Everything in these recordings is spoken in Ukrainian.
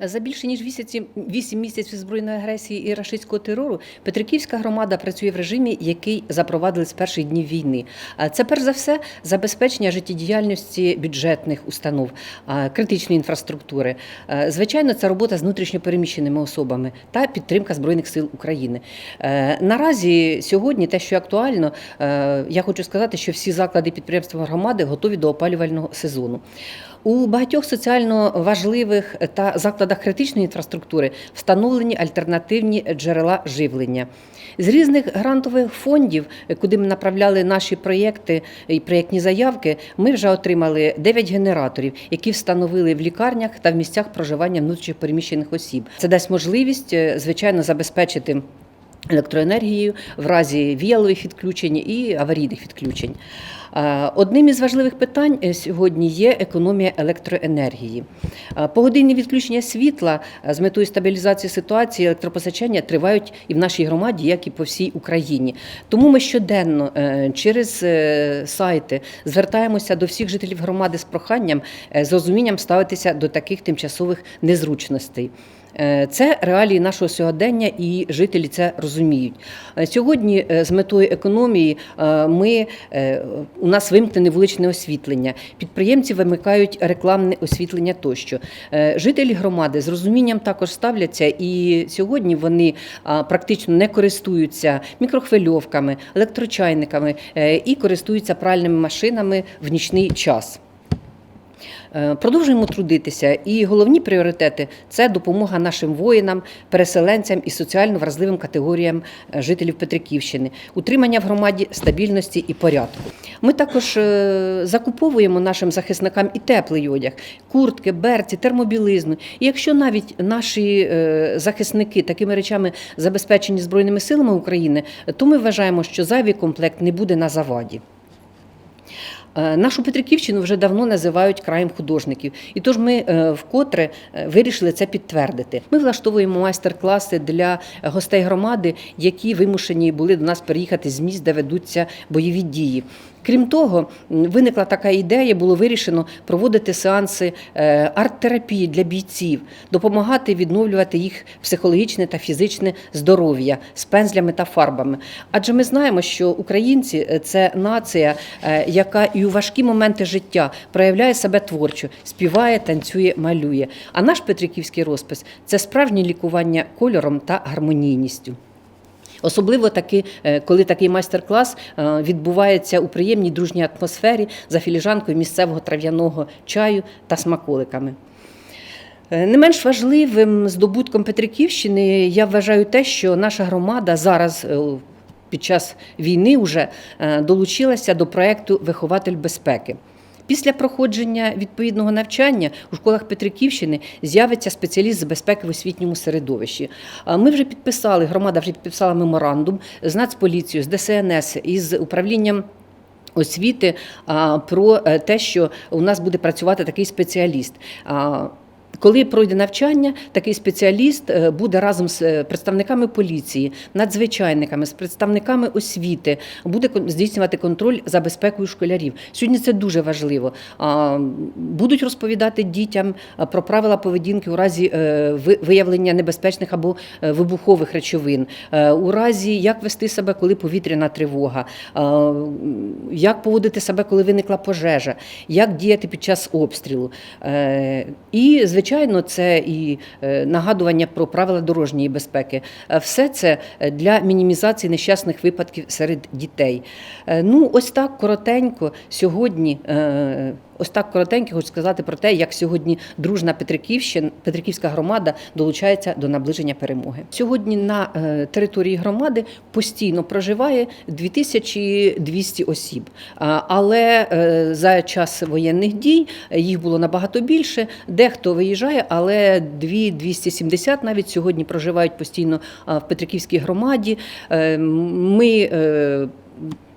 За більше ніж 8 вісім місяців збройної агресії і рашистського терору Петриківська громада працює в режимі, який запровадили з перших днів війни. Це перш за все забезпечення життєдіяльності бюджетних установ, критичної інфраструктури. Звичайно, це робота з внутрішньопереміщеними особами та підтримка збройних сил України. Е, Наразі сьогодні те, що актуально, е, я хочу сказати, що всі заклади підприємства громади готові до опалювального сезону. У багатьох соціально важливих та закладах критичної інфраструктури встановлені альтернативні джерела живлення. З різних грантових фондів, куди ми направляли наші проєкти і проєктні заявки, ми вже отримали 9 генераторів, які встановили в лікарнях та в місцях проживання внутрішньопереміщених осіб. Це дасть можливість, е, звичайно, забезпечити. Електроенергією в разі віялових відключень і аварійних відключень. Е, Одним із важливих питань е, сьогодні є економія електроенергії. Е, Погодинні відключення світла з метою стабілізації ситуації електропостачання тривають і в нашій громаді, як і по всій Україні. Тому ми щоденно через сайти звертаємося до всіх жителів громади з проханням з розумінням ставитися до таких тимчасових незручностей. Е, Це реалії нашого сьогодення, і жителі це розуміють. Е, Сьогодні е, з метою економії ми, у нас вимкнене вуличне освітлення, підприємці вимикають рекламне освітлення тощо. Жителі громади з розумінням також ставляться, і сьогодні вони практично не користуються мікрохвильовками, електрочайниками і користуються пральними машинами в нічний час. Е, Продовжуємо трудитися, і головні пріоритети це допомога нашим воїнам, переселенцям і соціально вразливим категоріям е, жителів Петриківщини, утримання в громаді стабільності і порядку. Ми також е, закуповуємо нашим захисникам і теплий одяг, куртки, берці, термобілизну. І якщо навіть наші захисники такими речами забезпечені Збройними силами України, то ми вважаємо, що зайвий комплект не буде на заваді. Е, Нашу Петриківщину вже давно називають краєм художників, і тож ми е, вкотре е, вирішили це підтвердити. Ми влаштовуємо майстер-класи для гостей громади, які вимушені були до нас переїхати з міст, де ведуться бойові дії. Крім того, виникла така ідея, було вирішено проводити сеанси е, арт-терапії для бійців, допомагати відновлювати їх психологічне та фізичне здоров'я з пензлями та фарбами. Адже ми знаємо, що українці е, це нація, е, яка і у важкі моменти життя проявляє себе творчо, співає, танцює, малює. А наш Петриківський розпис це справжнє лікування кольором та гармонійністю. Особливо таки, е, коли такий майстер-клас е, відбувається у приємній дружній атмосфері за філіжанкою місцевого трав'яного чаю та смаколиками. Е, Не менш важливим здобутком Петриківщини я вважаю те, що наша громада зараз під час війни вже долучилася до проєкту Вихователь безпеки. Після проходження відповідного навчання у школах Петриківщини з'явиться спеціаліст з безпеки в освітньому середовищі. Ми вже підписали, громада вже підписала меморандум з Нацполіцією, з ДСНС із управлінням. Освіти про е, те, що у нас буде працювати такий спеціаліст. Коли пройде навчання, такий спеціаліст е, буде разом з е, представниками поліції, надзвичайниками, з представниками освіти, буде здійснювати контроль за безпекою школярів. Сьогодні це дуже важливо. Будуть розповідати дітям про правила поведінки у разі е, виявлення небезпечних або е, вибухових речовин, е, у разі як вести себе, коли повітряна тривога, як поводити себе, коли виникла пожежа, як діяти під час обстрілу. Е, І, звичайно, це і е, нагадування про правила дорожньої безпеки. Е, Все це е, для мінімізації нещасних випадків серед дітей. Ну, ось так коротенько сьогодні. Ось так коротенько хочу сказати про те, як сьогодні дружна Петриківщина, Петриківська громада долучається до наближення перемоги. Сьогодні на е, території громади постійно проживає 2200 осіб. Але е, за час воєнних дій е, їх було набагато більше. Дехто виїжджає, але 2270 навіть сьогодні проживають постійно в Петриківській громаді. Ми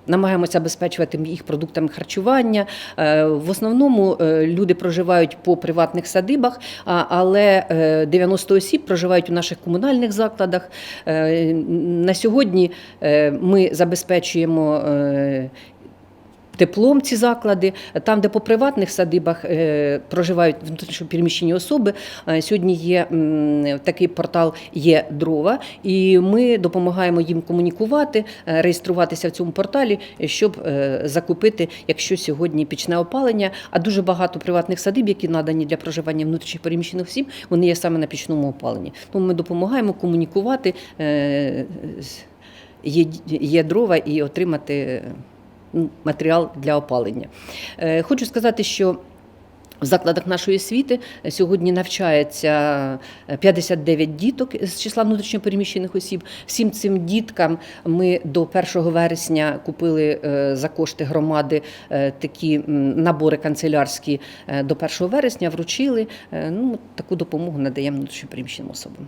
Намагаємося забезпечувати їх продуктами харчування. Е, В основному е, люди проживають по приватних садибах, але е, 90 осіб проживають у наших комунальних закладах. Е, На сьогодні е, ми забезпечуємо. Теплом ці заклади. Там, де по приватних садибах е, проживають внутрішньопереміщені особи, е, сьогодні є такий портал є дрова, і ми допомагаємо їм комунікувати, е, реєструватися в цьому порталі, щоб закупити, якщо сьогодні пічне опалення, а дуже багато приватних садиб, які надані для проживання внутрішньо переміщених осіб, вони є саме на пічному опаленні. Тому ми допомагаємо комунікувати. Є, є дрова і отримати матеріал для опалення. Е, Хочу сказати, що в закладах нашої освіти сьогодні навчається е, 59 діток з числа внутрішньопереміщених осіб. Всім цим діткам ми до 1 вересня купили е, за кошти громади е, такі набори канцелярські е, до 1 вересня, вручили. Е, Ну, таку допомогу надаємо внутрішньопереміщеним особам.